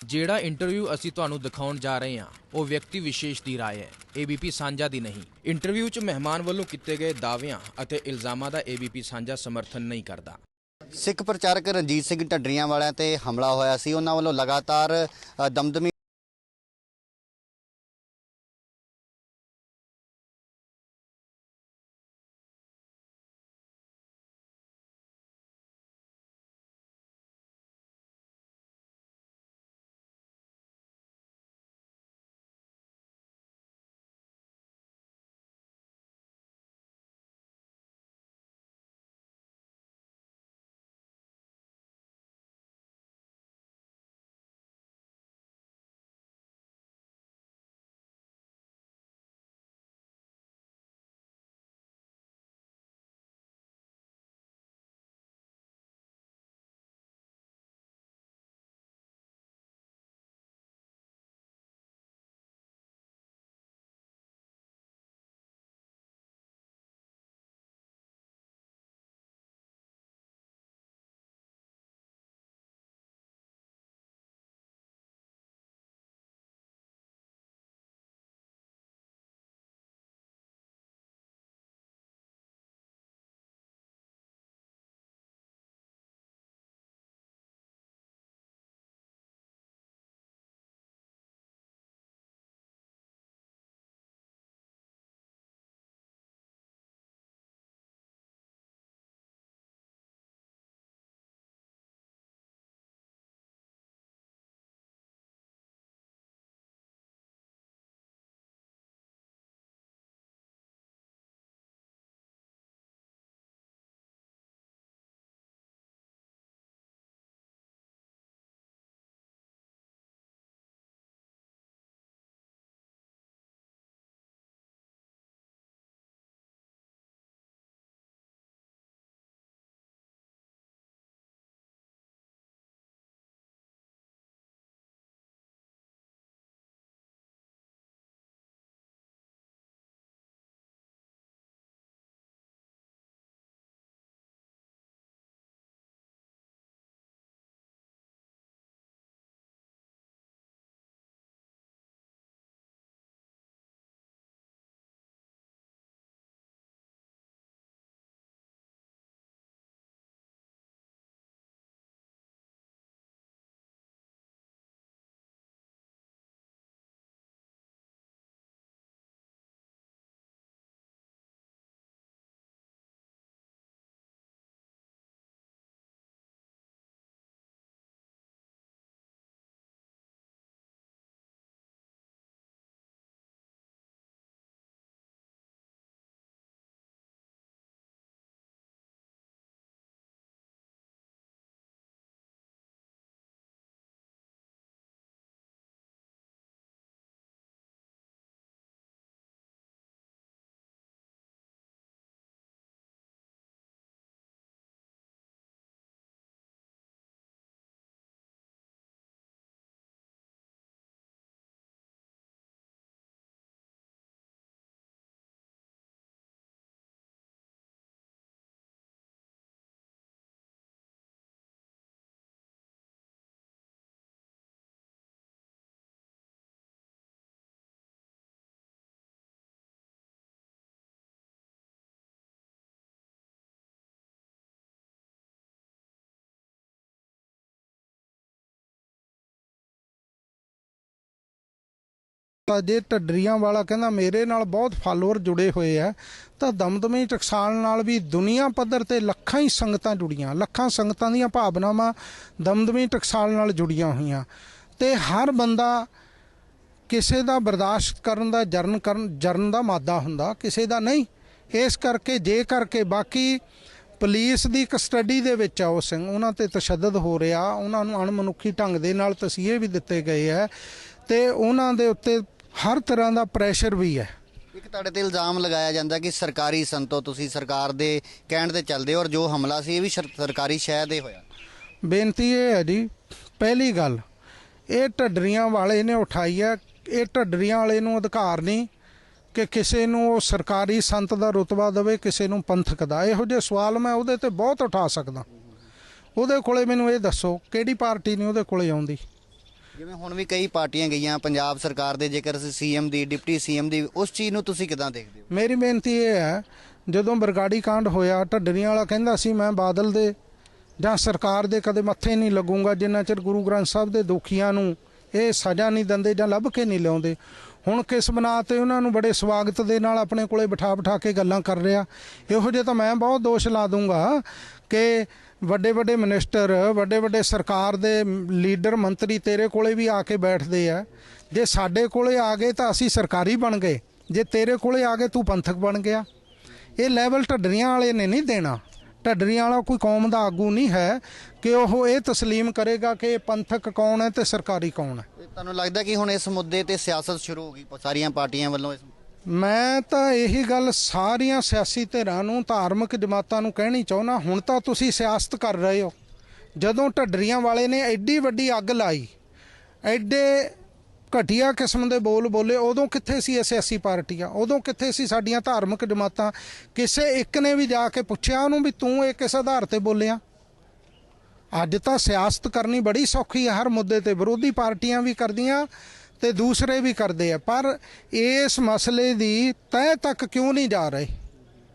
ਜਿਹੜਾ ਇੰਟਰਵਿਊ ਅਸੀਂ ਤੁਹਾਨੂੰ ਦਿਖਾਉਣ ਜਾ ਰਹੇ ਹਾਂ ਉਹ ਵਿਅਕਤੀ ਵਿਸ਼ੇਸ਼ ਦੀ رائے ਹੈ ABP ਸਾਂਝਾ ਦੀ ਨਹੀਂ ਇੰਟਰਵਿਊ 'ਚ ਮਹਿਮਾਨ ਵੱਲੋਂ ਕੀਤੇ ਗਏ ਦਾਅਵਿਆਂ ਅਤੇ ਇਲਜ਼ਾਮਾਂ ਦਾ ABP ਸਾਂਝਾ ਸਮਰਥਨ ਨਹੀਂ ਕਰਦਾ ਸਿੱਖ ਪ੍ਰਚਾਰਕ ਰਣਜੀਤ ਸਿੰਘ ਢੱਡਰੀਆਂ ਵਾਲਿਆਂ ਤੇ ਹਮਲਾ ਹੋਇਆ ਸੀ ਉਹਨਾਂ ਵੱਲੋਂ ਲਗਾਤਾਰ ਅ, ਦਮਦਮੀ ਜੇ ਢੱਡਰੀਆਂ ਵਾਲਾ ਕਹਿੰਦਾ ਮੇਰੇ ਨਾਲ ਬਹੁਤ ਫਾਲੋਅਰ ਜੁੜੇ ਹੋਏ ਆ, ਤਾਂ ਦਮਦਮੀ ਟਕਸਾਲ ਨਾਲ ਵੀ ਦੁਨੀਆ ਪੱਧਰ ਤੇ ਲੱਖਾਂ ਹੀ ਸੰਗਤਾਂ ਜੁੜੀਆਂ, ਲੱਖਾਂ ਸੰਗਤਾਂ ਦੀਆਂ ਭਾਵਨਾਵਾਂ ਦਮਦਮੀ ਟਕਸਾਲ ਨਾਲ ਜੁੜੀਆਂ ਹੋਈਆਂ। ਤੇ ਹਰ ਬੰਦਾ ਕਿਸੇ ਦਾ ਬਰਦਾਸ਼ਤ ਕਰਨ ਦਾ, ਜਰਨ ਕਰਨ, ਜਰਨ ਦਾ ਮਾਦਾ ਹੁੰਦਾ, ਕਿਸੇ ਦਾ ਨਹੀਂ। ਇਸ ਕਰਕੇ ਜੇ ਕਰਕੇ ਬਾਕੀ ਪੁਲਿਸ ਦੀ ਕਸਟਡੀ ਦੇ ਵਿੱਚ ਆ ਉਹ ਸਿੰਘ, ਉਹਨਾਂ ਤੇ ਤਸ਼ੱਦਦ ਹੋ ਰਿਹਾ, ਉਹਨਾਂ ਨੂੰ ਅਣਮਨੁੱਖੀ ਢੰਗ ਦੇ ਨਾਲ ਤਸੀਹੇ ਵੀ ਦਿੱਤੇ ਗਏ ਹੈ ਤੇ ਉਹਨਾਂ ਦੇ ਉੱਤੇ ਹਰ ਤਰ੍ਹਾਂ ਦਾ ਪ੍ਰੈਸ਼ਰ ਵੀ ਹੈ। ਇੱਕ ਤੁਹਾਡੇ ਤੇ ਇਲਜ਼ਾਮ ਲਗਾਇਆ ਜਾਂਦਾ ਕਿ ਸਰਕਾਰੀ ਸੰਤੋ ਤੁਸੀਂ ਸਰਕਾਰ ਦੇ ਕਹਿਣ ਤੇ ਚੱਲਦੇ ਹੋ ਔਰ ਜੋ ਹਮਲਾ ਸੀ ਇਹ ਵੀ ਸ਼ਰ- ਸਰਕਾਰੀ ਸ਼ਹਿ ਦੇ ਹੋਇਆ। ਬੇਨਤੀ ਇਹ ਹੈ ਜੀ ਪਹਿਲੀ ਗੱਲ ਇਹ ਢੱਡਰੀਆਂ ਵਾਲੇ ਨੇ ਉਠਾਈ ਹੈ। ਇਹ ਢੱਡਰੀਆਂ ਵਾਲੇ ਨੂੰ ਅਧਿਕਾਰ ਨਹੀਂ ਕਿ ਕਿਸੇ ਨੂੰ ਉਹ ਸਰਕਾਰੀ ਸੰਤ ਦਾ ਰੁਤਬਾ ਦੇਵੇ ਕਿਸੇ ਨੂੰ ਪੰਥਕ ਦਾ। ਇਹੋ ਜਿਹੇ ਸਵਾਲ ਮੈਂ ਉਹਦੇ ਤੇ ਬਹੁਤ ਉਠਾ ਸਕਦਾ। ਉਹਦੇ ਕੋਲੇ ਮੈਨੂੰ ਇਹ ਦੱਸੋ ਕਿਹੜੀ ਪਾਰਟੀ ਨਹੀਂ ਉਹਦੇ ਕੋਲੇ ਆਉਂਦੀ? ਜਿਵੇਂ ਹੁਣ ਵੀ ਕਈ ਪਾਰਟੀਆਂ ਗਈਆਂ, ਪੰਜਾਬ ਸਰਕਾਰ ਦੇ, ਜੇਕਰ ਅਸੀਂ ਸੀਐਮ ਦੀ, ਡਿਪਟੀ ਸੀਐਮ ਦੀ, ਉਸ ਚੀਜ਼ ਨੂੰ ਤੁਸੀਂ ਕਿਦਾਂ ਦੇਖਦੇ ਹੋ? ਮੇਰੀ ਬੇਨਤੀ ਇਹ ਹੈ, ਜਦੋਂ ਬਰਗਾੜੀ ਕਾਂਡ ਹੋਇਆ, ਢੱਡਰੀਆਂ ਵਾਲਾ ਕਹਿੰਦਾ ਸੀ, ਮੈਂ ਬਾਦਲ ਦੇ ਜਾਂ ਸਰਕਾਰ ਦੇ ਕਦੇ ਮੱਥੇ ਨਹੀਂ ਲੱਗੂੰਗਾ, ਜਿੰਨਾ ਚਿਰ ਗੁਰੂ ਗ੍ਰੰਥ ਸਾਹਿਬ ਦੇ ਦੋਖੀਆਂ ਨੂੰ ਇਹ ਸਜ਼ਾ ਨਹੀਂ ਦਿੰਦੇ ਜਾਂ ਲੱਭ ਕੇ ਨਹੀਂ ਲਿਆਉਂਦੇ। ਹੁਣ ਕਿਸ ਬਣਾ ਤੇ ਉਹਨਾਂ ਨੂੰ ਬੜੇ ਸਵਾਗਤ ਦੇ ਨਾਲ ਆਪਣੇ ਕੋਲੇ ਬਿਠਾ ਬਿਠਾ ਕੇ ਗੱਲਾਂ ਕਰ ਰਿਹਾ। ਇਹੋ ਜਿਹੇ ਤਾਂ ਮੈਂ ਬਹੁਤ ਦੋਸ਼ ਲਾ ਦੂੰਗਾ ਕਿ ਵੱਡੇ ਵੱਡੇ ਮਿਨਿਸਟਰ, ਵੱਡੇ ਵੱਡੇ ਸਰਕਾਰ ਦੇ ਲੀਡਰ, ਮੰਤਰੀ ਤੇਰੇ ਕੋਲੇ ਵੀ ਆ ਕੇ ਬੈਠਦੇ ਆ। ਜੇ ਸਾਡੇ ਕੋਲੇ ਆ ਗਏ ਤਾਂ ਅਸੀਂ ਸਰਕਾਰੀ ਬਣ ਗਏ। ਜੇ ਤੇਰੇ ਕੋਲੇ ਆ ਗਏ ਤੂੰ ਪੰਥਕ ਬਣ ਗਿਆ। ਇਹ ਲੈਵਲ ਢੱਡਰੀਆਂ ਵਾਲੇ ਨੇ ਨਹੀਂ ਦੇਣਾ। ਢੱਡਰੀਆਂ ਵਾਲਾ ਕੋਈ ਕੌਮ ਦਾ ਆਗੂ ਨਹੀਂ ਹੈ ਕਿ ਉਹ ਇਹ ਤਸਲੀਮ ਕਰੇਗਾ ਕਿ ਇਹ ਪੰਥਕ ਕੌਣ ਹੈ ਤੇ ਸਰਕਾਰੀ ਕੌਣ ਹੈ। ਤੁਹਾਨੂੰ ਲੱਗਦਾ ਕਿ ਹੁਣ ਇਸ ਮੁੱਦੇ ਤੇ ਸਿਆਸਤ ਸ਼ੁਰੂ ਹੋ ਗਈ ਸਾਰੀਆਂ ਪਾਰਟੀਆਂ ਵੱਲੋਂ ਇਸ ਮੈਂ ਤਾਂ ਇਹੀ ਗੱਲ ਸਾਰੀਆਂ ਸਿਆਸੀ ਧਿਰਾਂ ਨੂੰ ਧਾਰਮਿਕ ਜਮਾਤਾਂ ਨੂੰ ਕਹਿਣੀ ਚਾਹੁੰਦਾ ਹੁਣ ਤਾਂ ਤੁਸੀਂ ਸਿਆਸਤ ਕਰ ਰਹੇ ਹੋ। ਜਦੋਂ ਢੱਡਰੀਆਂ ਵਾਲੇ ਨੇ ਐਡੀ ਵੱਡੀ ਅੱਗ ਲਾਈ ਐਡੇ ਘਟੀਆ ਕਿਸਮ ਦੇ ਬੋਲ ਬੋਲੇ, ਉਦੋਂ ਕਿੱਥੇ ਸੀ ਇਹ ਸਿਆਸੀ ਪਾਰਟੀਆਂ? ਉਦੋਂ ਕਿੱਥੇ ਸੀ ਸਾਡੀਆਂ ਧਾਰਮਿਕ ਜਮਾਤਾਂ? ਕਿਸੇ ਇੱਕ ਨੇ ਵੀ ਜਾ ਕੇ ਪੁੱਛਿਆ ਉਹਨੂੰ ਵੀ ਤੂੰ ਇਹ ਕਿਸ ਆਧਾਰ ਤੇ ਬੋਲਿਆ? ਅੱਜ ਤਾਂ ਸਿਆਸਤ ਕਰਨੀ ਬੜੀ ਸੌਖੀ ਹੈ ਹਰ ਮੁੱਦੇ ਤੇ ਵਿਰੋਧੀ ਪਾਰਟੀਆਂ ਵੀ ਕਰਦੀਆਂ ਤੇ ਦੂਸਰੇ ਵੀ ਕਰਦੇ ਆ। ਪਰ ਇਸ ਮਸਲੇ ਦੀ ਤਹਿ ਤੱਕ ਕਿਉਂ ਨਹੀਂ ਜਾ ਰਹੇ?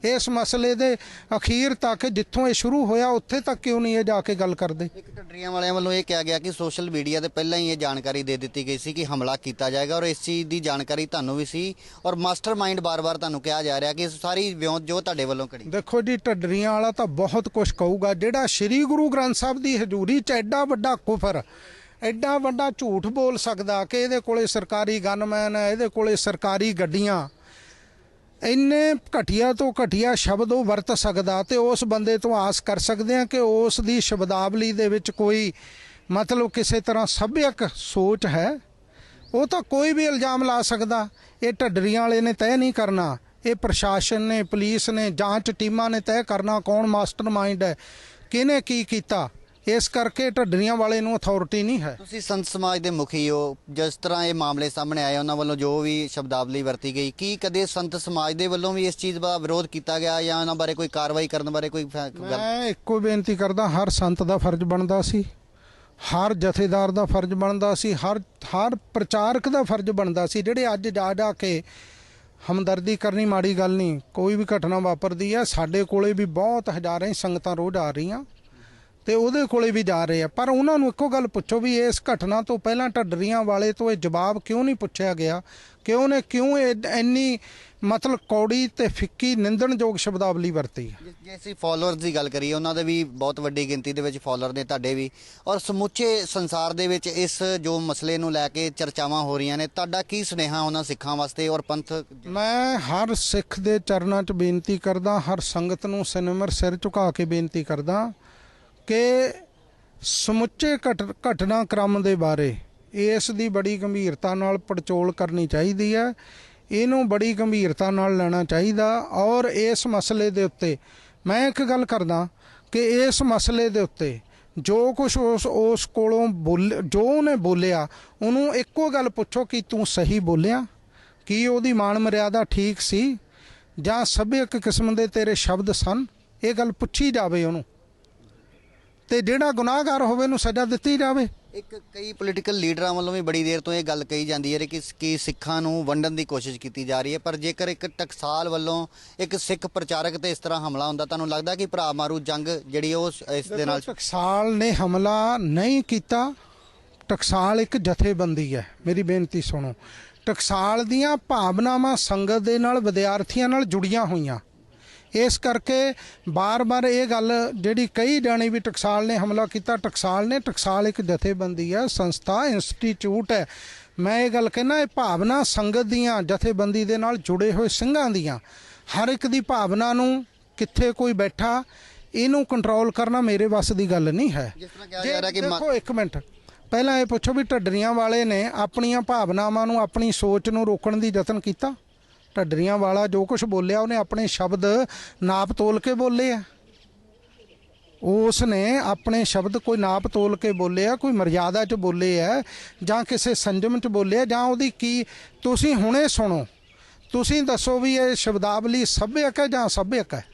ਇਸ ਮਸਲੇ ਦੇ ਅਖੀਰ ਤੱਕ ਜਿੱਥੋਂ ਇਹ ਸ਼ੁਰੂ ਹੋਇਆ ਉੱਥੇ ਤੱਕ ਕਿਉਂ ਨਹੀਂ ਇਹ ਜਾ ਕੇ ਗੱਲ ਕਰਦੇ? ਇੱਕ ਢੱਡਰੀਆਂ ਵਾਲਿਆਂ ਵੱਲੋਂ ਇਹ ਕਿਹਾ ਗਿਆ ਕਿ ਸੋਸ਼ਲ ਮੀਡੀਆ ਤੇ ਪਹਿਲਾਂ ਹੀ ਇਹ ਜਾਣਕਾਰੀ ਦੇ ਦਿੱਤੀ ਗਈ ਸੀ ਕਿ ਹਮਲਾ ਕੀਤਾ ਜਾਏਗਾ ਔਰ ਇਸ ਚੀਜ਼ ਦੀ ਜਾਣਕਾਰੀ ਤੁਹਾਨੂੰ ਵੀ ਸੀ ਔਰ ਮਾਸਟਰਮਾਈਂਡ ਬਾਰ-ਬਾਰ ਤੁਹਾਨੂੰ ਕਿਹਾ ਜਾ ਰਿਹਾ ਕਿ ਸਾਰੀ ਵਿਉਂਤ ਜੋ ਤੁਹਾਡੇ ਵੱਲੋਂ ਕਰੀ। ਦੇਖੋ ਜੀ ਢੱਡਰੀਆਂ ਵਾਲਾ ਤਾਂ ਬਹੁਤ ਕੁਝ ਕਹੂਗਾ। ਜਿਹੜਾ ਸ੍ਰੀ ਗੁਰੂ ਗ੍ਰੰਥ ਸਾਹਿਬ ਦੀ ਹਜ਼ੂਰੀ 'ਚ ਐਡਾ ਵੱਡਾ ਕੁਫਰ ਐਡਾ ਵੱਡਾ ਝੂਠ ਬੋਲ ਸਕਦਾ ਕਿ ਇਹਦੇ ਕੋਲੇ ਸਰਕਾਰੀ ਗਨਮੈਨ ਹੈ ਇਹਦੇ ਕੋਲੇ ਸਰਕਾਰੀ ਗੱਡੀਆਂ ਇੰਨੇ ਘਟੀਆ ਤੋਂ ਘਟੀਆ ਸ਼ਬਦ ਉਹ ਵਰਤ ਸਕਦਾ ਤੇ ਉਸ ਬੰਦੇ ਤੋਂ ਆਸ ਕਰ ਸਕਦੇ ਆ ਕਿ ਉਸ ਦੀ ਸ਼ਬਦਾਵਲੀ ਦੇ ਵਿੱਚ ਕੋਈ ਮਤਲਬ ਕਿਸੇ ਤਰ੍ਹਾਂ ਸੱਭਿਅਕ ਸੋਚ ਹੈ। ਉਹ ਤਾਂ ਕੋਈ ਵੀ ਇਲਜ਼ਾਮ ਲਾ ਸਕਦਾ। ਇਹ ਢੱਡਰੀਆਂ ਵਾਲੇ ਨੇ ਤੈਅ ਨਹੀਂ ਕਰਨਾ। ਇਹ ਪ੍ਰਸ਼ਾਸਨ ਨੇ, ਪੁਲਿਸ ਨੇ, ਜਾਂਚ ਟੀਮਾਂ ਨੇ ਤੈਅ ਕਰਨਾ ਕੌਣ ਮਾਸਟਰਮਾਈਂਡ ਹੈ, ਕਿਹਨੇ ਕੀ ਕੀਤਾ। ਇਸ ਕਰਕੇ ਢੱਡਰੀਆਂ ਵਾਲੇ ਨੂੰ ਅਥਾਰਟੀ ਨਹੀਂ ਹੈ। ਤੁਸੀਂ ਸੰਤ ਸਮਾਜ ਦੇ ਮੁਖੀ ਹੋ। ਜਿਸ ਤਰ੍ਹਾਂ ਇਹ ਮਾਮਲੇ ਸਾਹਮਣੇ ਆਏ ਉਹਨਾਂ ਵੱਲੋਂ ਜੋ ਵੀ ਸ਼ਬਦਾਵਲੀ ਵਰਤੀ ਗਈ ਕੀ ਕਦੇ ਸੰਤ ਸਮਾਜ ਦੇ ਵੱਲੋਂ ਵੀ ਇਸ ਚੀਜ਼ ਦਾ ਵਿਰੋਧ ਕੀਤਾ ਗਿਆ ਜਾਂ ਉਹਨਾਂ ਬਾਰੇ ਕੋਈ ਕਾਰਵਾਈ ਕਰਨ ਬਾਰੇ ਕੋਈ ਮੈਂ ਇੱਕੋ ਬੇਨਤੀ ਕਰਦਾ ਹਰ ਸੰਤ ਦਾ ਫਰਜ਼ ਬਣਦਾ ਸੀ। ਹਰ ਜਥੇਦਾਰ ਦਾ ਫਰਜ਼ ਬਣਦਾ ਸੀ। ਹਰ ਹਰ ਪ੍ਰਚਾਰਕ ਦਾ ਫਰਜ਼ ਬਣਦਾ ਸੀ। ਜਿਹੜੇ ਅੱਜ ਜਾ ਜਾ ਕੇ ਹਮਦਰਦੀ ਕਰਨੀ ਮਾੜੀ ਗੱਲ ਨਹੀਂ ਕੋਈ ਵੀ ਘਟਨਾ ਵਾਪਰਦੀ ਹੈ ਸਾਡੇ ਕੋਲੇ ਵੀ ਬਹੁਤ ਹਜ਼ਾਰਾਂ ਸੰਗਤਾਂ ਰੋਜ਼ ਆ ਰਹੀਆਂ। ਤੇ ਉਹਦੇ ਕੋਲੇ ਵੀ ਜਾ ਰਹੇ ਆ। ਪਰ ਉਹਨਾਂ ਨੂੰ ਇੱਕੋ ਗੱਲ ਪੁੱਛੋ ਵੀ ਇਸ ਘਟਨਾ ਤੋਂ ਪਹਿਲਾਂ ਢੱਡਰੀਆਂ ਵਾਲੇ ਤੋਂ ਇਹ ਜਵਾਬ ਕਿਉਂ ਨਹੀਂ ਪੁੱਛਿਆ ਗਿਆ? ਕਿ ਉਹਨੇ ਕਿਉਂ ਇੰਨੀ ਮਤਲਬ ਕੌੜੀ ਤੇ ਫਿੱਕੀ ਨਿੰਦਣਯੋਗ ਸ਼ਬਦਾਵਲੀ ਵਰਤੀ? ਜੇ ਅਸੀਂ ਫਾਲੋਅਰਸ ਦੀ ਗੱਲ ਕਰੀਏ ਉਹਨਾਂ ਦੇ ਵੀ ਬਹੁਤ ਵੱਡੀ ਗਿਣਤੀ ਦੇ ਵਿੱਚ ਫਾਲੋਅਰ ਨੇ ਤੁਹਾਡੇ ਵੀ। ਔਰ ਸਮੁੱਚੇ ਸੰਸਾਰ ਦੇ ਵਿੱਚ ਇਸ ਜੋ ਮਸਲੇ ਨੂੰ ਲੈ ਕੇ ਚਰਚਾਵਾਂ ਹੋ ਰਹੀਆਂ ਨੇ ਤੁਹਾਡਾ ਕੀ ਸੁਨੇਹਾ ਉਹਨਾਂ ਸਿੱਖਾਂ ਵਾਸਤੇ ਔਰ ਪੰਥ ਮੈਂ ਹਰ ਸਿੱਖ ਦੇ ਚਰਨਾਂ 'ਚ ਬੇਨਤੀ ਕਰਦਾ ਹਰ ਸੰਗਤ ਨੂੰ ਸਿਨਮਰ ਸਿਰ ਝੁਕਾ ਕੇ ਬੇਨਤੀ ਕਰਦਾ ਕਿ ਸਮੁੱਚੇ ਘਟ- ਘਟਨਾਕ੍ਰਮ ਦੇ ਬਾਰੇ ਇਸ ਦੀ ਬੜੀ ਗੰਭੀਰਤਾ ਨਾਲ ਪੜਚੋਲ ਕਰਨੀ ਚਾਹੀਦੀ ਹੈ। ਇਹਨੂੰ ਬੜੀ ਗੰਭੀਰਤਾ ਨਾਲ ਲੈਣਾ ਚਾਹੀਦਾ ਔਰ ਇਸ ਮਸਲੇ ਦੇ ਉੱਤੇ ਮੈਂ ਇੱਕ ਗੱਲ ਕਰਦਾ ਕਿ ਇਸ ਮਸਲੇ ਦੇ ਉੱਤੇ ਜੋ ਕੁਝ ਉਸ ਉਸ ਕੋਲੋਂ ਬੋਲ, ਜੋ ਉਹਨੇ ਬੋਲਿਆ, ਉਹਨੂੰ ਇੱਕੋ ਗੱਲ ਪੁੱਛੋ ਕਿ ਤੂੰ ਸਹੀ ਬੋਲਿਆ? ਕੀ ਉਹਦੀ ਮਾਣ ਮਰਿਆਦਾ ਠੀਕ ਸੀ? ਜਾਂ ਸਭਿਅਕ ਕਿਸਮ ਦੇ ਤੇਰੇ ਸ਼ਬਦ ਸਨ? ਇਹ ਗੱਲ ਪੁੱਛੀ ਜਾਵੇ ਉਹਨੂੰ। ਤੇ ਜਿਹੜਾ ਗੁਨਾਹਗਾਰ ਹੋਵੇ ਨੂੰ ਸਜ਼ਾ ਦਿੱਤੀ ਜਾਵੇ। ਇੱਕ ਕਈ ਪੋਲੀਟੀਕਲ ਲੀਡਰਾਂ ਵੱਲੋਂ ਵੀ ਬੜੀ ਦੇਰ ਤੋਂ ਇਹ ਗੱਲ ਕਹੀ ਜਾਂਦੀ ਹੈ ਕਿ ਕਿ ਸਿੱਖਾਂ ਨੂੰ ਵੰਡਣ ਦੀ ਕੋਸ਼ਿਸ਼ ਕੀਤੀ ਜਾ ਰਹੀ ਹੈ ਪਰ ਜੇਕਰ ਇੱਕ ਟਕਸਾਲ ਵੱਲੋਂ ਇੱਕ ਸਿੱਖ ਪ੍ਰਚਾਰਕ ਤੇ ਇਸ ਤਰ੍ਹਾਂ ਹਮਲਾ ਹੁੰਦਾ ਤੁਹਾਨੂੰ ਲੱਗਦਾ ਕਿ ਭਰਾ ਮਾਰੂ ਜੰਗ ਜਿਹੜੀ ਉਹ ਇਸ ਦੇ ਨਾਲ ਟਕਸਾਲ ਨੇ ਹਮਲਾ ਨਹੀਂ ਕੀਤਾ ਟਕਸਾਲ ਇੱਕ ਜਥੇਬੰਦੀ ਹੈ। ਮੇਰੀ ਬੇਨਤੀ ਸੁਣੋ ਟਕਸਾਲ ਦੀਆਂ ਭਾਵਨਾਵਾਂ ਸੰਗਤ ਦੇ ਨਾਲ ਵਿਦਿਆਰਥੀਆਂ ਨਾਲ ਜੁੜੀਆਂ ਹੋਈਆਂ। ਇਸ ਕਰਕੇ ਬਾਰ-ਬਾਰ ਇਹ ਗੱਲ ਜਿਹੜੀ ਕਈ ਜਾਣੀ ਵੀ ਟਕਸਾਲ ਨੇ ਹਮਲਾ ਕੀਤਾ ਟਕਸਾਲ ਨੇ ਟਕਸਾਲ ਇੱਕ ਜਥੇਬੰਦੀ ਹੈ ਸੰਸਥਾ ਇੰਸਟੀਚਿਊਟ ਹੈ। ਮੈਂ ਇਹ ਗੱਲ ਕਹਿਣਾ ਇਹ ਭਾਵਨਾ ਸੰਗਤ ਦੀਆਂ ਜਥੇਬੰਦੀ ਦੇ ਨਾਲ ਜੁੜੇ ਹੋਏ ਸਿੰਘਾਂ ਦੀਆਂ ਹਰ ਇੱਕ ਦੀ ਭਾਵਨਾ ਨੂੰ ਕਿੱਥੇ ਕੋਈ ਬੈਠਾ ਇਹਨੂੰ ਕੰਟਰੋਲ ਕਰਨਾ ਮੇਰੇ ਵੱਸ ਦੀ ਗੱਲ ਨਹੀਂ ਹੈ। ਜਿਸ ਤਰ੍ਹਾਂ ਕਿਹਾ ਜੇ- ਜਾ ਰਿਹਾ ਕਿ ਮਾ- ਦੇਖੋ ਇੱਕ ਮਿੰਟ ਪਹਿਲਾਂ ਇਹ ਪੁੱਛੋ ਵੀ ਢੱਡਰੀਆਂ ਵਾਲੇ ਨੇ ਆਪਣੀਆਂ ਭਾਵਨਾਵਾਂ ਨੂੰ ਆਪਣੀ ਸੋਚ ਨੂੰ ਰੋਕਣ ਦੀ ਯਤਨ ਕੀਤਾ? ਢੱਡਰੀਆਂ ਵਾਲਾ ਜੋ ਕੁਝ ਬੋਲਿਆ, ਉਹਨੇ ਆਪਣੇ ਸ਼ਬਦ ਨਾਪ ਤੋਲ ਕੇ ਬੋਲੇ ਆ। ਉਸ ਨੇ ਆਪਣੇ ਸ਼ਬਦ ਕੋਈ ਨਾਪ ਤੋਲ ਕੇ ਬੋਲੇ ਆ ਕੋਈ ਮਰਿਆਦਾ 'ਚ ਬੋਲੇ ਆ, ਜਾਂ ਕਿਸੇ ਸੰਜਮ 'ਚ ਬੋਲੇ ਆ, ਜਾਂ ਉਹਦੀ ਕੀ, ਤੁਸੀਂ ਹੁਣੇ ਸੁਣੋ। ਤੁਸੀਂ ਦੱਸੋ ਵੀ ਇਹ ਸ਼ਬਦਾਵਲੀ ਸੱਭਿਅਕ ਹੈ ਜਾਂ ਅਸੱਭਿਅਕ ਹੈ?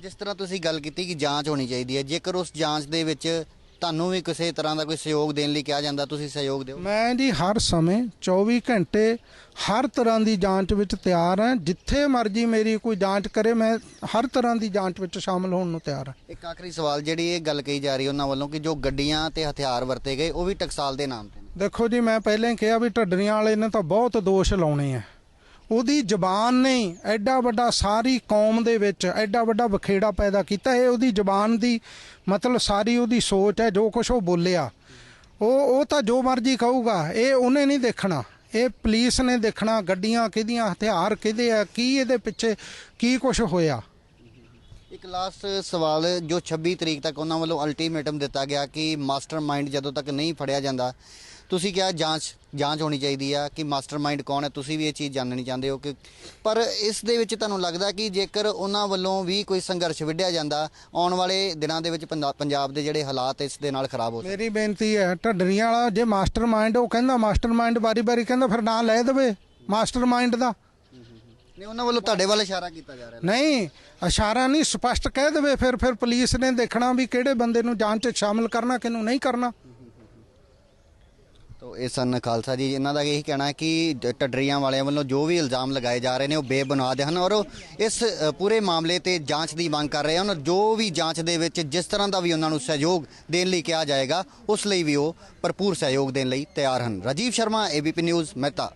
ਜਿਸ ਤਰ੍ਹਾਂ ਤੁਸੀਂ ਗੱਲ ਕੀਤੀ ਕਿ ਜਾਂਚ ਹੋਣੀ ਚਾਹੀਦੀ ਹੈ, ਜੇਕਰ ਉਸ ਜਾਂਚ ਦੇ ਵਿੱਚ ਤੁਹਾਨੂੰ ਵੀ ਕਿਸੇ ਤਰ੍ਹਾਂ ਦਾ ਕੋਈ ਸਹਿਯੋਗ ਦੇਣ ਲਈ ਕਿਹਾ ਜਾਂਦਾ ਤੁਸੀਂ ਸਹਿਯੋਗ ਦਿਓ। ਮੈਂ ਜੀ ਹਰ ਸਮੇਂ 24 ਘੰਟੇ ਹਰ ਤਰ੍ਹਾਂ ਦੀ ਜਾਂਚ ਵਿੱਚ ਤਿਆਰ ਹਾਂ। ਜਿੱਥੇ ਮਰਜ਼ੀ ਮੇਰੀ ਕੋਈ ਜਾਂਚ ਕਰੇ ਮੈਂ ਹਰ ਤਰ੍ਹਾਂ ਦੀ ਜਾਂਚ ਵਿੱਚ ਸ਼ਾਮਲ ਹੋਣ ਨੂੰ ਤਿਆਰ ਹਾਂ। ਇੱਕ ਆਖਰੀ ਸਵਾਲ ਜਿਹੜੀ ਇਹ ਗੱਲ ਕਹੀ ਜਾ ਰਹੀ ਉਹਨਾਂ ਵੱਲੋਂ ਕਿ ਜੋ ਗੱਡੀਆਂ ਤੇ ਹਥਿਆਰ ਵਰਤੇ ਗਏ ਉਹ ਵੀ ਟਕਸਾਲ ਦੇ ਨਾਮ ਤੇ ਨੇ। ਦੇਖੋ ਜੀ ਮੈਂ ਪਹਿਲਾਂ ਹੀ ਕਿਹਾ ਵੀ ਢੱਡਰੀਆਂ ਵਾਲੇ ਨੇ ਤਾਂ ਬਹੁਤ ਦੋਸ਼ ਲਾਉਣੇ ਆ। ਉਹਦੀ ਜ਼ਬਾਨ ਨੇ ਐਡਾ ਵੱਡਾ ਸਾਰੀ ਕੌਮ ਦੇ ਵਿੱਚ ਐਡਾ ਵੱਡਾ ਬਖੇੜਾ ਪੈਦਾ ਕੀਤਾ। ਇਹ ਉਹਦੀ ਜ਼ਬਾਨ ਦੀ ਮਤਲਬ ਸਾਰੀ ਉਹਦੀ ਸੋਚ ਹੈ, ਜੋ ਕੁਝ ਉਹ ਬੋਲਿਆ। ਉਹ ਉਹ ਤਾਂ ਜੋ ਮਰਜ਼ੀ ਕਹੂਗਾ, ਇਹ ਉਹਨੇ ਨਹੀਂ ਦੇਖਣਾ। ਇਹ ਪੁਲਿਸ ਨੇ ਦੇਖਣਾ, ਗੱਡੀਆਂ ਕਿਹਦੀਆਂ, ਹਥਿਆਰ ਕਿਹਦੇ ਆ, ਕੀ ਇਹਦੇ ਪਿੱਛੇ ਕੀ ਕੁਝ ਹੋਇਆ। ਇੱਕ ਲਾਸਟ ਸਵਾਲ, ਜੋ 26 ਤਰੀਕ ਤੱਕ ਉਹਨਾਂ ਵੱਲੋਂ ਅਲਟੀਮੇਟਮ ਦਿੱਤਾ ਗਿਆ ਕਿ ਮਾਸਟਰਮਾਈਂਡ ਜਦੋਂ ਤੱਕ ਨਹੀਂ ਫੜਿਆ ਜਾਂਦਾ ਤੁਸੀਂ ਕਿਹਾ ਜਾਂਚ ਜਾਂਚ ਹੋਣੀ ਚਾਹੀਦੀ ਆ ਕਿ ਮਾਸਟਰਮਾਈਂਡ ਕੌਣ ਹੈ ਤੁਸੀਂ ਵੀ ਇਹ ਚੀਜ਼ ਜਾਣਨੀ ਚਾਹੁੰਦੇ ਹੋ ਕਿ ਪਰ ਇਸ ਦੇ ਵਿੱਚ ਤੁਹਾਨੂੰ ਲੱਗਦਾ ਕਿ ਜੇਕਰ ਉਹਨਾਂ ਵੱਲੋਂ ਵੀ ਕੋਈ ਸੰਘਰਸ਼ ਵਿੱਢਿਆ ਜਾਂਦਾ ਆਉਣ ਵਾਲੇ ਦਿਨਾਂ ਦੇ ਵਿੱਚ ਪੰਜਾਬ ਦੇ ਜਿਹੜੇ ਹਾਲਾਤ ਇਸ ਦੇ ਨਾਲ ਖਰਾਬ ਹੋ ਸਕਦੇ? ਮੇਰੀ ਬੇਨਤੀ ਹੈ ਢੱਡਰੀਆਂ ਵਾਲਾ ਜੇ ਮਾਸਟਰਮਾਈਂਡ ਉਹ ਕਹਿੰਦਾ ਮਾਸਟਰਮਾਈਂਡ ਬਾਰੀ-ਬਾਰੀ ਕਹਿੰਦਾ ਫਿਰ ਨਾਂ ਲੈ ਦੇਵੇ ਮਾਸਟਰਮਾਈਂਡ ਦਾ। ਨਹੀਂ ਉਹਨਾਂ ਵੱਲੋਂ ਤੁਹਾਡੇ ਵੱਲ ਇਸ਼ਾਰਾ ਕੀਤਾ ਜਾ ਰਿਹਾ। ਨਹੀਂ ਇਸ਼ਾਰਾ ਨਹੀਂ ਸਪਸ਼ਟ ਕਹਿ ਦੇਵੇ ਫਿਰ ਫਿਰ ਪੁਲਿਸ ਨੇ ਦੇਖਣਾ ਵੀ ਕਿਹੜੇ ਬੰਦੇ ਨੂੰ ਜਾਂਚ 'ਚ ਸ਼ਾਮਲ ਕਰਨਾ ਕਿਹਨੂੰ ਨਹੀਂ ਕਰਨਾ। ਤੋ ਇਹ ਸਨ ਖਾਲਸਾ ਜੀ, ਇਹਨਾਂ ਦਾ ਇਹੀ ਕਹਿਣਾ ਹੈ ਕਿ ਟੱਡਰੀਆਂ ਵਾਲਿਆਂ ਵੱਲੋਂ ਜੋ ਵੀ ਇਲਜ਼ਾਮ ਲਗਾਏ ਜਾ ਰਹੇ ਨੇ ਉਹ ਬੇਬੁਨਿਆਦ ਹਨ ਔਰ ਉਹ ਇਸ ਪੂਰੇ ਮਾਮਲੇ ਤੇ ਜਾਂਚ ਦੀ ਮੰਗ ਕਰ ਰਹੇ ਹਨ ਔਰ ਜੋ ਵੀ ਜਾਂਚ ਦੇ ਵਿੱਚ ਜਿਸ ਤਰ੍ਹਾਂ ਦਾ ਵੀ ਉਹਨਾਂ ਨੂੰ ਸਹਿਯੋਗ ਦੇਣ ਲਈ ਕਿਹਾ ਜਾਏਗਾ, ਉਸ ਲਈ ਵੀ ਉਹ ਭਰਪੂਰ ਸਹਿਯੋਗ ਦੇਣ ਲਈ ਤਿਆਰ ਹਨ। Rajiv Sharma ABP news Mehta.